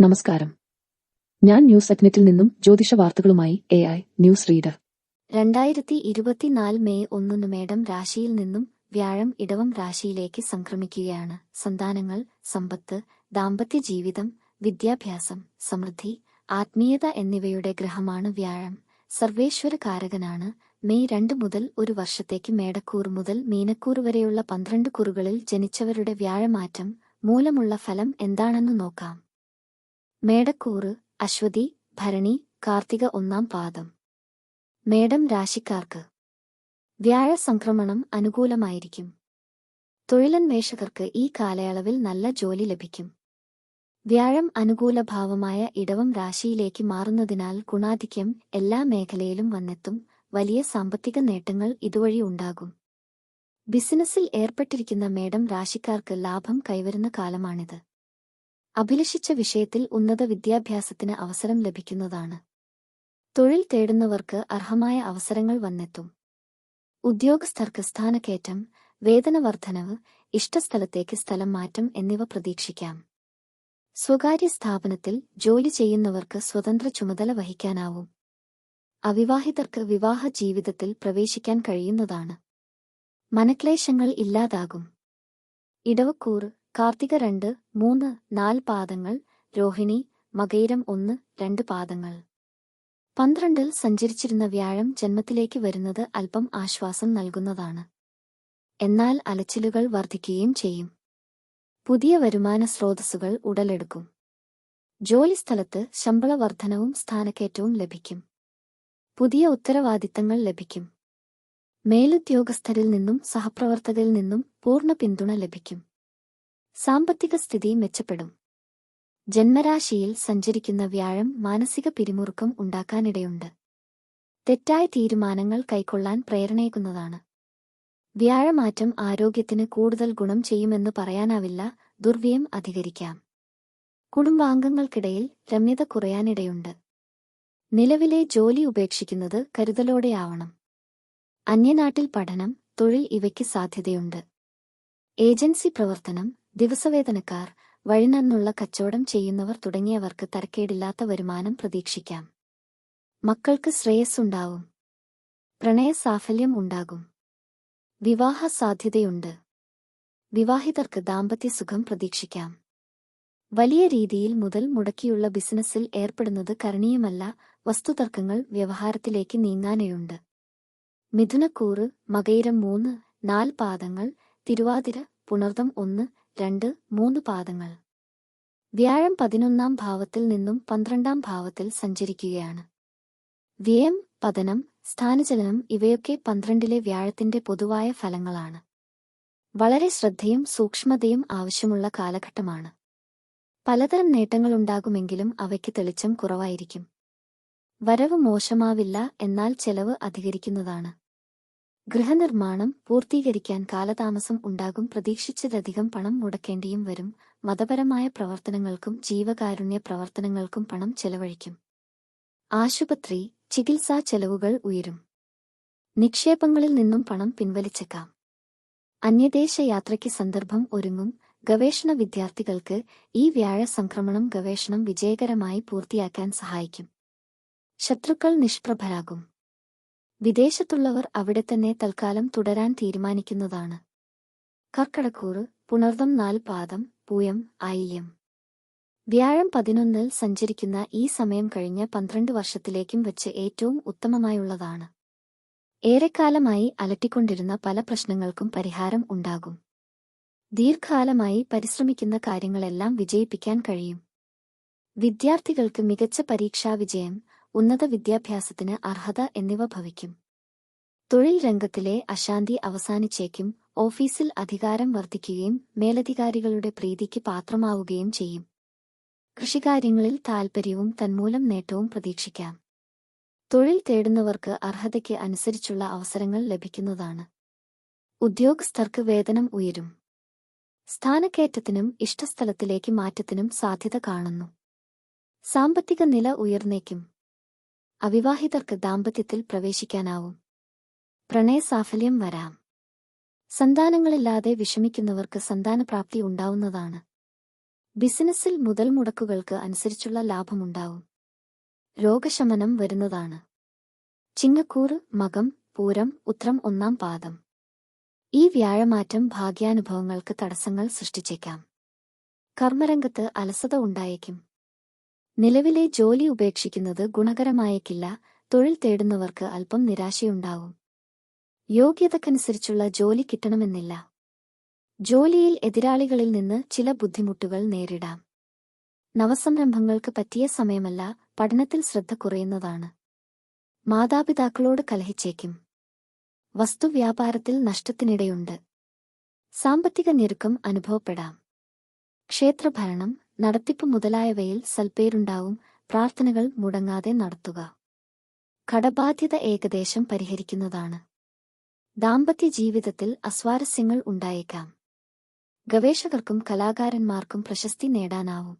നമസ്കാരം. ഞാൻ ന്യൂസ് അഗ്നറ്റിൽ നിന്നും ജ്യോതിഷ വാർത്തകളുമായി എ ഐ ന്യൂസ് റീഡർ. രണ്ടായിരത്തി ഇരുപത്തിനാല് മെയ് ഒന്നിന് മേടം രാശിയിൽ നിന്നും വ്യാഴം ഇടവം രാശിയിലേക്ക് സംക്രമിക്കുകയാണ്. സന്താനങ്ങൾ സമ്പത്ത് ദാമ്പത്യ ജീവിതം വിദ്യാഭ്യാസം സമൃദ്ധി ആത്മീയത എന്നിവയുടെ ഗ്രഹമാണ് വ്യാഴം. സർവേശ്വര കാരകനാണ്. മെയ് രണ്ട് മുതൽ ഒരു വർഷത്തേക്ക് മേടക്കൂർ മുതൽ മീനക്കൂർ വരെയുള്ള പന്ത്രണ്ട് കുറുകളിൽ ജനിച്ചവരുടെ വ്യാഴമാറ്റം മൂലമുള്ള ഫലം എന്താണെന്ന് നോക്കാം. മേടക്കൂറ് അശ്വതി ഭരണി കാർത്തിക ഒന്നാം പാദം. മേടം രാശിക്കാർക്ക്. വ്യാഴ സംക്രമണം അനുകൂലമായിരിക്കും. തൊഴിലന്വേഷകർക്ക് ഈ കാലയളവിൽ നല്ല ജോലി ലഭിക്കും. വ്യാഴം അനുകൂല ഭാവമായ ഇടവം രാശിയിലേക്ക് മാറുന്നതിനാൽ ഗുണാധിക്യം എല്ലാ മേഖലയിലും വന്നെത്തും. വലിയ സാമ്പത്തിക നേട്ടങ്ങൾ ഇതുവഴി ഉണ്ടാകും. ബിസിനസ്സിൽ ഏർപ്പെട്ടിരിക്കുന്ന മേടം രാശിക്കാർക്ക് ലാഭം കൈവരുന്ന കാലമാണിത്. അഭിലഷിച്ച വിഷയത്തിൽ ഉന്നത വിദ്യാഭ്യാസത്തിന് അവസരം ലഭിക്കുന്നതാണ്. തൊഴിൽ തേടുന്നവർക്ക് അർഹമായ അവസരങ്ങൾ വന്നെത്തും. ഉദ്യോഗസ്ഥർക്ക് സ്ഥാനക്കയറ്റം വേതനവർദ്ധനവ് ഇഷ്ടസ്ഥലത്തേക്ക് സ്ഥലം മാറ്റം എന്നിവ പ്രതീക്ഷിക്കാം. സ്വകാര്യ സ്ഥാപനത്തിൽ ജോലി ചെയ്യുന്നവർക്ക് സ്വതന്ത്ര ചുമതല വഹിക്കാനാവും. അവിവാഹിതർക്ക് വിവാഹ ജീവിതത്തിൽ പ്രവേശിക്കാൻ കഴിയുന്നതാണ്. മനക്ലേശങ്ങൾ ഇല്ലാതാകും. ഇടവക്കൂർ കാർത്തിക രണ്ട് മൂന്ന് നാല് പാദങ്ങൾ രോഹിണി മകൈരം ഒന്ന് രണ്ട് പാദങ്ങൾ. പന്ത്രണ്ടിൽ സഞ്ചരിച്ചിരുന്ന വ്യാഴം ജന്മത്തിലേക്ക് വരുന്നത് അല്പം ആശ്വാസം നൽകുന്നതാണ്. എന്നാൽ അലച്ചിലുകൾ വർദ്ധിക്കുകയും ചെയ്യും. പുതിയ വരുമാന സ്രോതസ്സുകൾ ഉടലെടുക്കും. ജോലിസ്ഥലത്ത് ശമ്പള വർധനവും സ്ഥാനക്കയറ്റവും ലഭിക്കും. പുതിയ ഉത്തരവാദിത്തങ്ങൾ ലഭിക്കും. മേലുദ്യോഗസ്ഥരിൽ നിന്നും സഹപ്രവർത്തകരിൽ നിന്നും പൂർണ പിന്തുണ ലഭിക്കും. സാമ്പത്തിക സ്ഥിതി മെച്ചപ്പെടും. ജന്മരാശിയിൽ സഞ്ചരിക്കുന്ന വ്യാഴം മാനസിക പിരിമുറുക്കം ഉണ്ടാക്കാനിടയുണ്ട്. തെറ്റായ തീരുമാനങ്ങൾ കൈക്കൊള്ളാൻ പ്രേരണയേക്കുന്നതാണ് വ്യാഴമാറ്റം ആരോഗ്യത്തിന് കൂടുതൽ ഗുണം ചെയ്യുമെന്ന് പറയാനാവില്ല ദുർവ്യയം അധികരിക്കാം. കുടുംബാംഗങ്ങൾക്കിടയിൽ രമ്യത കുറയാനിടയുണ്ട്. നിലവിലെ ജോലി ഉപേക്ഷിക്കുന്നത് കരുതലോടെയാവണം. അന്യനാട്ടിൽ പഠനം തൊഴിൽ ഇവയ്ക്ക് സാധ്യതയുണ്ട്. ഏജൻസി പ്രവർത്തനം ദിവസവേതനക്കാർ വഴിനന്നുള്ള കച്ചവടം ചെയ്യുന്നവർ തുടങ്ങിയവർക്ക് തരക്കേടില്ലാത്ത വരുമാനം പ്രതീക്ഷിക്കാം. മക്കൾക്ക് ശ്രേയസ്സുണ്ടാവും. പ്രണയ സാഫല്യം ഉണ്ടാകും. വിവാഹ സാധ്യതയുണ്ട് വിവാഹിതർക്ക് ദാമ്പത്യസുഖം പ്രതീക്ഷിക്കാം. വലിയ രീതിയിൽ മുതൽ മുടക്കിയുള്ള ബിസിനസ്സിൽ ഏർപ്പെടുന്നത് കരണീയമല്ല വസ്തുതർക്കങ്ങൾ വ്യവഹാരത്തിലേക്ക് നീങ്ങാനെയുണ്ട്. മിഥുനക്കൂറ് മകയിരം മൂന്ന് നാല് പാദങ്ങൾ തിരുവാതിര പുണർതം ഒന്ന് രണ്ട് മൂന്ന് പാദങ്ങൾ. വ്യാഴം പതിനൊന്നാം ഭാവത്തിൽ നിന്നും പന്ത്രണ്ടാം ഭാവത്തിൽ സഞ്ചരിക്കുകയാണ്. വ്യയം പതനം സ്ഥാനചലനം ഇവയൊക്കെ പന്ത്രണ്ടിലെ വ്യാഴത്തിന്റെ പൊതുവായ ഫലങ്ങളാണ്. വളരെ ശ്രദ്ധയും സൂക്ഷ്മതയും ആവശ്യമുള്ള കാലഘട്ടമാണ്. പലതരം നേട്ടങ്ങളുണ്ടാകുമെങ്കിലും അവയ്ക്ക് തെളിച്ചം കുറവായിരിക്കും. വരവ് മോശമാവില്ല എന്നാൽ ചെലവ് അധികരിക്കുന്നതാണ്. ഗൃഹനിർമ്മാണം പൂർത്തീകരിക്കാൻ കാലതാമസം ഉണ്ടാകും. പ്രതീക്ഷിച്ചതധികം പണം മുടക്കേണ്ടിയും വരും. മതപരമായ പ്രവർത്തനങ്ങൾക്കും ജീവകാരുണ്യ പ്രവർത്തനങ്ങൾക്കും പണം ചെലവഴിക്കും. ആശുപത്രി ചികിത്സാ ചെലവുകൾ ഉയരും. നിക്ഷേപങ്ങളിൽ നിന്നും പണം പിൻവലിച്ചേക്കാം. അന്യദേശ യാത്രയ്ക്ക് സന്ദർഭം ഒരുങ്ങും. ഗവേഷണ വിദ്യാർത്ഥികൾക്ക് ഈ വ്യാഴ സംക്രമണം ഗവേഷണം വിജയകരമായി പൂർത്തിയാക്കാൻ സഹായിക്കും. ശത്രുക്കൾ നിഷ്പ്രഭരാകും. വിദേശത്തുള്ളവർ അവിടെ തന്നെ തൽക്കാലം തുടരാൻ തീരുമാനിക്കുന്നതാണ്. കർക്കടക്കൂറ് പുണർദം നാല് പാദം പൂയം ആയില്യം. വ്യാഴം പതിനൊന്നിൽ സഞ്ചരിക്കുന്ന ഈ സമയം കഴിഞ്ഞ പന്ത്രണ്ട് വർഷത്തിലേക്കും വെച്ച് ഏറ്റവും ഉത്തമമായുള്ളതാണ്. ഏറെക്കാലമായി അലട്ടിക്കൊണ്ടിരുന്ന പല പ്രശ്നങ്ങൾക്കും പരിഹാരം ഉണ്ടാകും. ദീർഘകാലമായി പരിശ്രമിക്കുന്ന കാര്യങ്ങളെല്ലാം വിജയിപ്പിക്കാൻ കഴിയും. വിദ്യാർത്ഥികൾക്ക് മികച്ച പരീക്ഷാ വിജയം ഉന്നത വിദ്യാഭ്യാസത്തിന് അർഹത എന്നിവ ഭവിക്കും. തൊഴിൽ രംഗത്തിലെ അശാന്തി അവസാനിച്ചേക്കും ഓഫീസിൽ അധികാരം വർദ്ധിക്കുകയും മേലധികാരികളുടെ പ്രീതിക്ക് പാത്രമാവുകയും ചെയ്യും. കൃഷികാര്യങ്ങളിൽ താൽപ്പര്യവും തന്മൂലം നേട്ടവും പ്രതീക്ഷിക്കാം. തൊഴിൽ തേടുന്നവർക്ക് അർഹതയ്ക്ക് അനുസരിച്ചുള്ള അവസരങ്ങൾ ലഭിക്കുന്നതാണ്. ഉദ്യോഗസ്ഥർക്ക് വേതനം ഉയരും. സ്ഥാനക്കയറ്റത്തിനും ഇഷ്ടസ്ഥലത്തിലേക്ക് മാറ്റത്തിനും സാധ്യത കാണുന്നു. സാമ്പത്തിക നില ഉയർന്നേക്കും. അവിവാഹിതർക്ക് ദാമ്പത്യത്തിൽ പ്രവേശിക്കാനാവും. പ്രണയസാഫല്യം വരാം. സന്താനങ്ങളില്ലാതെ വിഷമിക്കുന്നവർക്ക് സന്താനപ്രാപ്തി ഉണ്ടാവുന്നതാണ്. ബിസിനസ്സിൽ മുതൽ മുടക്കുകൾക്ക് അനുസരിച്ചുള്ള ലാഭമുണ്ടാവും. രോഗശമനം വരുന്നതാണ്. ചിങ്ങക്കൂർ മകം പൂരം ഉത്രം ഒന്നാം പാദം. ഈ വ്യാഴമാറ്റം ഭാഗ്യാനുഭവങ്ങൾക്ക് തടസ്സങ്ങൾ സൃഷ്ടിച്ചേക്കാം. കർമ്മരംഗത്ത് അലസത ഉണ്ടായേക്കും. നിലവിലെ ജോലി ഉപേക്ഷിക്കുന്നത് ഗുണകരമായേക്കില്ല. തൊഴിൽ തേടുന്നവർക്ക് അല്പം നിരാശയുണ്ടാവും. യോഗ്യതക്കനുസരിച്ചുള്ള ജോലി കിട്ടണമെന്നില്ല. ജോലിയിൽ എതിരാളികളിൽ നിന്ന് ചില ബുദ്ധിമുട്ടുകൾ നേരിടാം. നവസംരംഭങ്ങൾക്ക് പറ്റിയ സമയമല്ല പഠനത്തിൽ ശ്രദ്ധ കുറയുന്നതാണ്. മാതാപിതാക്കളോട് കലഹിച്ചേക്കും. വസ്തുവ്യാപാരത്തിൽ നഷ്ടത്തിനിടയുണ്ട്. സാമ്പത്തിക ഞെരുക്കം അനുഭവപ്പെടാം. ക്ഷേത്രഭരണം നടത്തിപ്പ് മുതലായവയിൽ സൽപ്പേരുണ്ടാവും പ്രാർത്ഥനകൾ മുടങ്ങാതെ നടത്തുക. കടബാധ്യത ഏകദേശം പരിഹരിക്കുന്നതാണ്. ദാമ്പത്യ ജീവിതത്തിൽ അസ്വാരസ്യങ്ങൾ ഉണ്ടായേക്കാം. ഗവേഷകർക്കും കലാകാരന്മാർക്കും പ്രശസ്തി നേടാനാവും.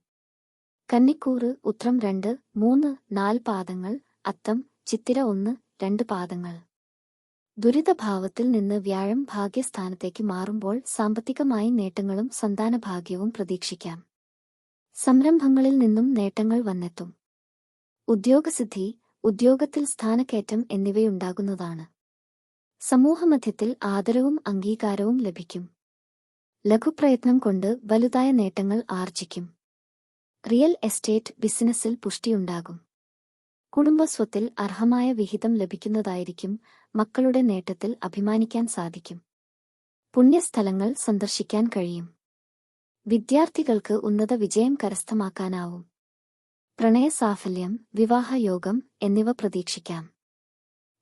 കന്നിക്കൂറ് ഉത്രം രണ്ട് മൂന്ന് നാല് പാദങ്ങൾ അത്തം ചിത്തിര ഒന്ന് രണ്ട് പാദങ്ങൾ. ദുരിതഭാവത്തിൽ നിന്ന് വ്യാഴം ഭാഗ്യസ്ഥാനത്തേക്ക് മാറുമ്പോൾ സാമ്പത്തികമായി നേട്ടങ്ങളും സന്താനഭാഗ്യവും പ്രതീക്ഷിക്കാം. സംരംഭങ്ങളിൽ നിന്നും നേട്ടങ്ങൾ വന്നെത്തും. ഉദ്യോഗസിദ്ധി ഉദ്യോഗത്തിൽ സ്ഥാനക്കയറ്റം എന്നിവയുണ്ടാകുന്നതാണ്. സമൂഹമധ്യത്തിൽ ആദരവും അംഗീകാരവും ലഭിക്കും. ലഘുപ്രയത്നം കൊണ്ട് വലുതായ നേട്ടങ്ങൾ ആർജിക്കും. റിയൽ എസ്റ്റേറ്റ് ബിസിനസ്സിൽ പുഷ്ടിയുണ്ടാകും. കുടുംബസ്വത്തിൽ അർഹമായ വിഹിതം ലഭിക്കുന്നതായിരിക്കും മക്കളുടെ നേട്ടത്തിൽ അഭിമാനിക്കാൻ സാധിക്കും. പുണ്യസ്ഥലങ്ങൾ സന്ദർശിക്കാൻ കഴിയും. വിദ്യാർത്ഥികൾക്ക് ഉന്നത വിജയം കരസ്ഥമാക്കാനാവും. പ്രണയസാഫല്യം വിവാഹയോഗം എന്നിവ പ്രതീക്ഷിക്കാം.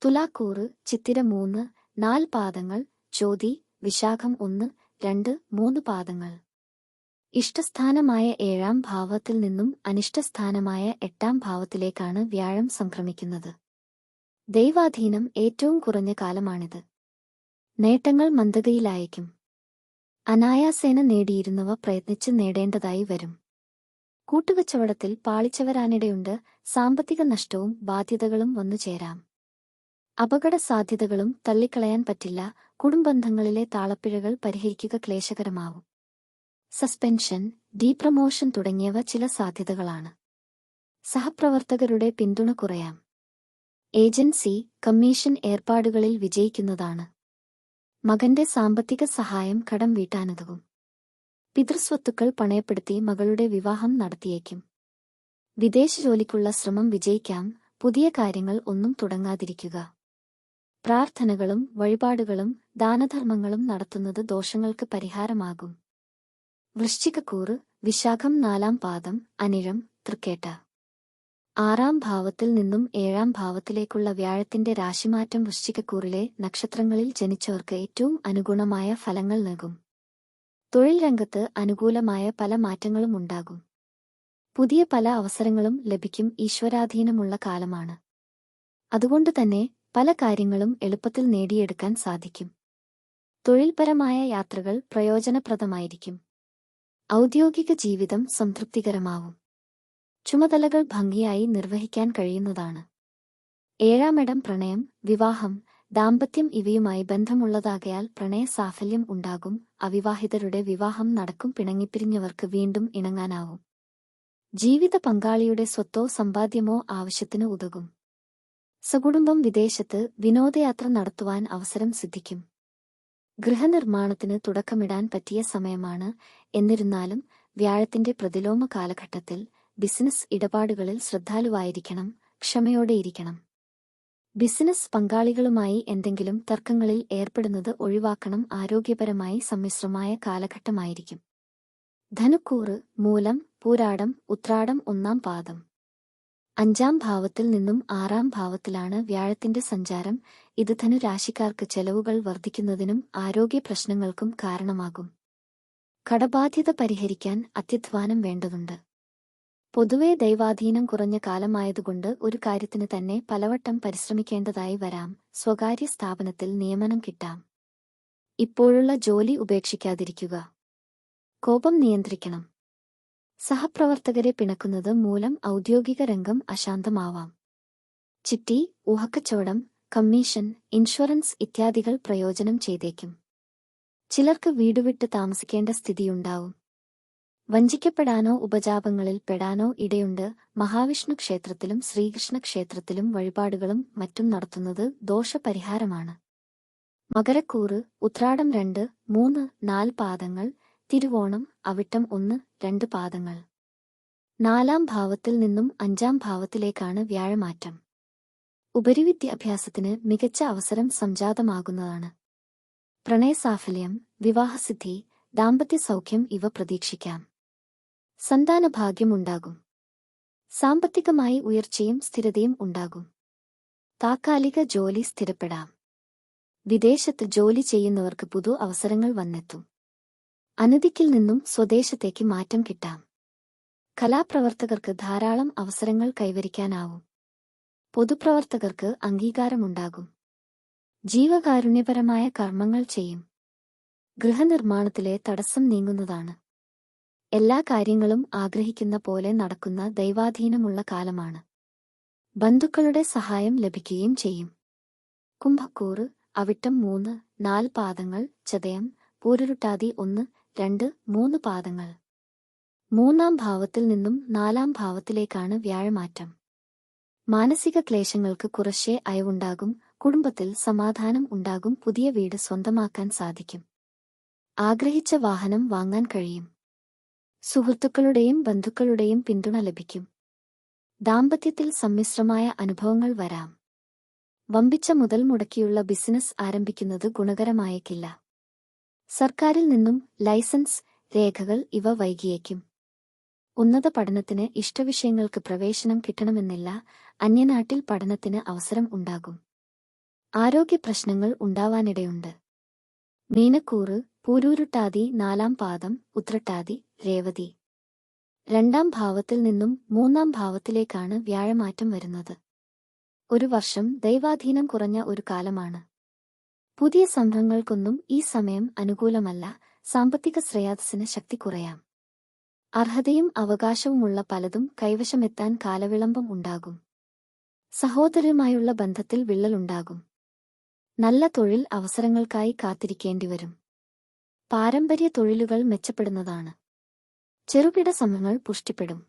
തുലാക്കൂറ് ചിത്തിര മൂന്ന് നാല് പാദങ്ങൾ ചോതി വിശാഖം ഒന്ന് രണ്ട് മൂന്ന് പാദങ്ങൾ. ഇഷ്ടസ്ഥാനമായ ഏഴാം ഭാവത്തിൽ നിന്നും അനിഷ്ടസ്ഥാനമായ എട്ടാം ഭാവത്തിലേക്കാണ് വ്യാഴം സംക്രമിക്കുന്നത്. ദൈവാധീനം ഏറ്റവും കുറഞ്ഞ കാലമാണിത്. നേട്ടങ്ങൾ മന്ദഗതിയിലായേക്കും അനായാസേന നേടിയിരുന്നവ പ്രയത്നിച്ച് നേടേണ്ടതായി വരും. കൂട്ടുകച്ചവടത്തിൽ പാളിച്ചവരാനിടയുണ്ട് സാമ്പത്തിക നഷ്ടവും ബാധ്യതകളും വന്നു ചേരാം അപകട സാധ്യതകളും തള്ളിക്കളയാൻ പറ്റില്ല കുടുംബന്ധങ്ങളിലെ താളപ്പിഴകൾ പരിഹരിക്കുക ക്ലേശകരമാവും. സസ്പെൻഷൻ ഡീപ്രമോഷൻ തുടങ്ങിയവ ചില സാധ്യതകളാണ്. സഹപ്രവർത്തകരുടെ പിന്തുണ കുറയാം. Agency commission ഏർപ്പാടുകളിൽ വിജയിക്കുന്നതാണ്. മകന്റെ സാമ്പത്തിക സഹായം കടം വീട്ടാനതവും. പിതൃസ്വത്തുക്കൾ പണയപ്പെടുത്തി മകളുടെ വിവാഹം നടത്തിയേക്കും. വിദേശ ജോലിക്കുള്ള ശ്രമം വിജയിക്കാം പുതിയ കാര്യങ്ങൾ ഒന്നും തുടങ്ങാതിരിക്കുക. പ്രാർത്ഥനകളും വഴിപാടുകളും ദാനധർമ്മങ്ങളും നടത്തുന്നത് ദോഷങ്ങൾക്ക് പരിഹാരമാകും. വൃശ്ചികക്കൂറ് വിശാഖം നാലാം പാദം അനിഴം തൃക്കേട്ട. ആറാം ഭാവത്തിൽ നിന്നും ഏഴാം ഭാവത്തിലേക്കുള്ള വ്യാഴത്തിന്റെ രാശിമാറ്റം വൃശ്ചികക്കൂറിലെ നക്ഷത്രങ്ങളിൽ ജനിച്ചവർക്ക് ഏറ്റവും അനുഗുണമായ ഫലങ്ങൾ നൽകും. തൊഴിൽ രംഗത്ത് അനുകൂലമായ പല മാറ്റങ്ങളും ഉണ്ടാകും. പുതിയ പല അവസരങ്ങളും ലഭിക്കും ഈശ്വരാധീനമുള്ള കാലമാണ്. അതുകൊണ്ട് തന്നെ പല കാര്യങ്ങളും എളുപ്പത്തിൽ നേടിയെടുക്കാൻ സാധിക്കും. തൊഴിൽപരമായ യാത്രകൾ പ്രയോജനപ്രദമായിരിക്കും. ഔദ്യോഗിക ജീവിതം സംതൃപ്തികരമാവും. ചുമതലകൾ ഭംഗിയായി നിർവഹിക്കാൻ കഴിയുന്നതാണ്. ഏഴാമിടം പ്രണയം വിവാഹം ദാമ്പത്യം ഇവയുമായി ബന്ധമുള്ളതാകയാൽ പ്രണയ സാഫല്യം ഉണ്ടാകും അവിവാഹിതരുടെ വിവാഹം നടക്കും പിണങ്ങിപ്പിരിഞ്ഞവർക്ക് വീണ്ടും ഇണങ്ങാനാവും. ജീവിത പങ്കാളിയുടെ സ്വത്തോ സമ്പാദ്യമോ ആവശ്യത്തിന് ഉതകും. സകുടുംബം വിദേശത്ത് വിനോദയാത്ര നടത്തുവാൻ അവസരം സിദ്ധിക്കും. ഗൃഹനിർമ്മാണത്തിന് തുടക്കമിടാൻ പറ്റിയ സമയമാണ് എന്നിരുന്നാലും വ്യാഴത്തിന്റെ പ്രതിലോമ കാലഘട്ടത്തിൽ ബിസിനസ് ഇടപാടുകളിൽ ശ്രദ്ധാലുവായിരിക്കണം ക്ഷമയോടെയിരിക്കണം. ബിസിനസ് പങ്കാളികളുമായി എന്തെങ്കിലും തർക്കങ്ങളിൽ ഏർപ്പെടുന്നത് ഒഴിവാക്കണം ആരോഗ്യപരമായി സമ്മിശ്രമായ കാലഘട്ടമായിരിക്കും. ധനുക്കൂറ് മൂലം പൂരാടം ഉത്രാടം ഒന്നാം പാദം. അഞ്ചാം ഭാവത്തിൽ നിന്നും ആറാം ഭാവത്തിലാണ് വ്യാഴത്തിന്റെ സഞ്ചാരം. ഇത് ധനുരാശിക്കാർക്ക് ചെലവുകൾ വർദ്ധിക്കുന്നതിനും ആരോഗ്യ പ്രശ്നങ്ങൾക്കും കാരണമാകും. കടബാധ്യത പരിഹരിക്കാൻ അത്യധ്വാനം വേണ്ടതുണ്ട്. പൊതുവെ ദൈവാധീനം കുറഞ്ഞ കാലമായതുകൊണ്ട് ഒരു കാര്യത്തിന് തന്നെ പലവട്ടം പരിശ്രമിക്കേണ്ടതായി വരാം. സ്വകാര്യ സ്ഥാപനത്തിൽ നിയമനം കിട്ടാം. ഇപ്പോഴുള്ള ജോലി ഉപേക്ഷിക്കാതിരിക്കുക. കോപം നിയന്ത്രിക്കണം. സഹപ്രവർത്തകരെ പിണക്കുന്നത് മൂലം ഔദ്യോഗിക രംഗം അശാന്തമാവാം. ചിട്ടി ഊഹക്കച്ചവടം കമ്മീഷൻ ഇൻഷുറൻസ് ഇത്യാദികൾ പ്രയോജനം ചെയ്തേക്കും. ചിലർക്ക് വീടുവിട്ട് താമസിക്കേണ്ട സ്ഥിതിയുണ്ടാവും. വഞ്ചിക്കപ്പെടാനോ ഉപജാപങ്ങളിൽ പെടാനോ ഇടയുണ്ട്. മഹാവിഷ്ണു ക്ഷേത്രത്തിലും ശ്രീകൃഷ്ണ ക്ഷേത്രത്തിലും വഴിപാടുകളും മറ്റും നടത്തുന്നത് ദോഷപരിഹാരമാണ്. മകരക്കൂറ് ഉത്രാടം രണ്ട് മൂന്ന് നാല് പാദങ്ങൾ തിരുവോണം അവിട്ടം ഒന്ന് രണ്ട് പാദങ്ങൾ. നാലാം ഭാവത്തിൽ നിന്നും അഞ്ചാം ഭാവത്തിലേക്കാണ് വ്യാഴമാറ്റം. ഉപരിവിദ്യാഭ്യാസത്തിന് മികച്ച അവസരം സംജാതമാകുന്നതാണ്. പ്രണയസാഫല്യം വിവാഹസിദ്ധി ദാമ്പത്യ സൗഖ്യം ഇവ പ്രതീക്ഷിക്കാം. സന്താനഭാഗ്യമുണ്ടാകും. സാമ്പത്തികമായി ഉയർച്ചയും സ്ഥിരതയും ഉണ്ടാകും. താക്കാലിക ജോലി സ്ഥിരപ്പെടാം. വിദേശത്ത് ജോലി ചെയ്യുന്നവർക്ക് പുതു അവസരങ്ങൾ വന്നെത്തും. അനധിക്കിൽ നിന്നും സ്വദേശത്തേക്ക് മാറ്റം കിട്ടാം. കലാപ്രവർത്തകർക്ക് ധാരാളം അവസരങ്ങൾ കൈവരിക്കാനാവും. പൊതുപ്രവർത്തകർക്ക് അംഗീകാരമുണ്ടാകും. ജീവകാരുണ്യപരമായ കർമ്മങ്ങൾ ചെയ്യും. ഗൃഹനിർമ്മാണത്തിലെ തടസ്സം നീങ്ങുന്നതാണ്. എല്ലാ കാര്യങ്ങളും ആഗ്രഹിക്കുന്ന പോലെ നടക്കുന്ന ദൈവാധീനമുള്ള കാലമാണ്. ബന്ധുക്കളുടെ സഹായം ലഭിക്കുകയും ചെയ്യും. കുംഭക്കൂറ് അവിട്ടം മൂന്ന് നാല് പാദങ്ങൾ ചതയം പൂരുരുട്ടാതി ഒന്ന് രണ്ട് മൂന്ന് പാദങ്ങൾ. മൂന്നാം ഭാവത്തിൽ നിന്നും നാലാം ഭാവത്തിലേക്കാണ് വ്യാഴമാറ്റം. മാനസിക ക്ലേശങ്ങൾക്ക് കുറശേ അയവുണ്ടാകും കുടുംബത്തിൽ സമാധാനം ഉണ്ടാകും പുതിയ വീട് സ്വന്തമാക്കാൻ സാധിക്കും. ആഗ്രഹിച്ച വാഹനം വാങ്ങാൻ കഴിയും. സുഹൃത്തുക്കളുടെയും ബന്ധുക്കളുടെയും പിന്തുണ ലഭിക്കും. ദാമ്പത്യത്തിൽ സമ്മിശ്രമായ അനുഭവങ്ങൾ വരാം. വമ്പിച്ച മുതൽ മുടക്കിയുള്ള ബിസിനസ് ആരംഭിക്കുന്നത് ഗുണകരമായേക്കില്ല. സർക്കാരിൽ നിന്നും ലൈസൻസ് രേഖകൾ ഇവ വൈകിയേക്കും. ഉന്നത പഠനത്തിന് ഇഷ്ടവിഷയങ്ങൾക്ക് പ്രവേശനം കിട്ടണമെന്നില്ല അന്യനാട്ടിൽ പഠനത്തിന് അവസരം ഉണ്ടാകും. ആരോഗ്യ പ്രശ്നങ്ങൾ ഉണ്ടാവാനിടയുണ്ട്. മീനക്കൂറ് പൂരൂരുട്ടാതി നാലാം പാദം ഉത്രട്ടാതി രേവതി. രണ്ടാം ഭാവത്തിൽ നിന്നും മൂന്നാം ഭാവത്തിലേക്കാണ് വ്യാഴമാറ്റം വരുന്നത്. ഒരു വർഷം ദൈവാധീനം കുറഞ്ഞ ഒരു കാലമാണ്. പുതിയ സംരംഭങ്ങൾക്കൊന്നും ഈ സമയം അനുകൂലമല്ല. സാമ്പത്തിക ശ്രേയാസിന് ശക്തി കുറയാം. അർഹതയും അവകാശവുമുള്ള പലതും കൈവശമെത്താൻ കാലവിളംബം ഉണ്ടാകും. സഹോദരരുമായുള്ള ബന്ധത്തിൽ വിള്ളലുണ്ടാകും. നല്ല തൊഴിൽ അവസരങ്ങൾക്കായി കാത്തിരിക്കേണ്ടിവരും. പാരമ്പര്യ തൊഴിലുകൾ മെച്ചപ്പെടുന്നതാണ്. ചെറുകിട സംഘങ്ങൾ പുഷ്ടിപ്പെടും.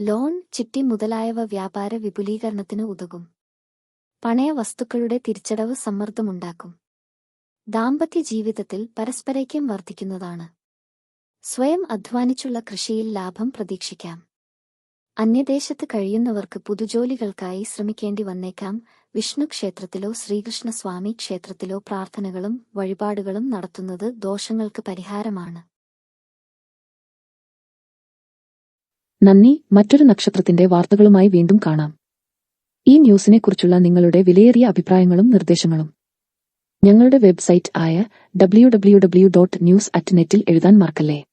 ലോൺ ചിട്ടി മുതലായവ വ്യാപാര വിപുലീകരണത്തിന് ഉതകും. പണയ വസ്തുക്കളുടെ തിരിച്ചടവ് സമ്മർദ്ദമുണ്ടാക്കും. ദാമ്പത്യ ജീവിതത്തിൽ പരസ്പരൈക്യം വർദ്ധിക്കുന്നതാണ്. സ്വയം അധ്വാനിച്ചുള്ള കൃഷിയിൽ ലാഭം പ്രതീക്ഷിക്കാം. അന്യദേശത്ത് കഴിയുന്നവർക്ക് പുതുജോലികൾക്കായി ശ്രമിക്കേണ്ടി വന്നേക്കാം. വിഷ്ണു ക്ഷേത്രത്തിലോ ശ്രീകൃഷ്ണസ്വാമി ക്ഷേത്രത്തിലോ പ്രാർത്ഥനകളും വഴിപാടുകളും നടത്തുന്നത് ദോഷങ്ങൾക്ക് പരിഹാരമാണ്. നന്ദി മറ്റൊരു നക്ഷത്രത്തിന്റെ വാർത്തകളുമായി വീണ്ടും കാണാം. ഈ ന്യൂസിനെക്കുറിച്ചുള്ള നിങ്ങളുടെ വിലയേറിയ അഭിപ്രായങ്ങളും നിർദ്ദേശങ്ങളും ഞങ്ങളുടെ വെബ്സൈറ്റ് ആയ W W W dot news at നെറ്റിൽ എഴുതാൻ മറക്കല്ലേ?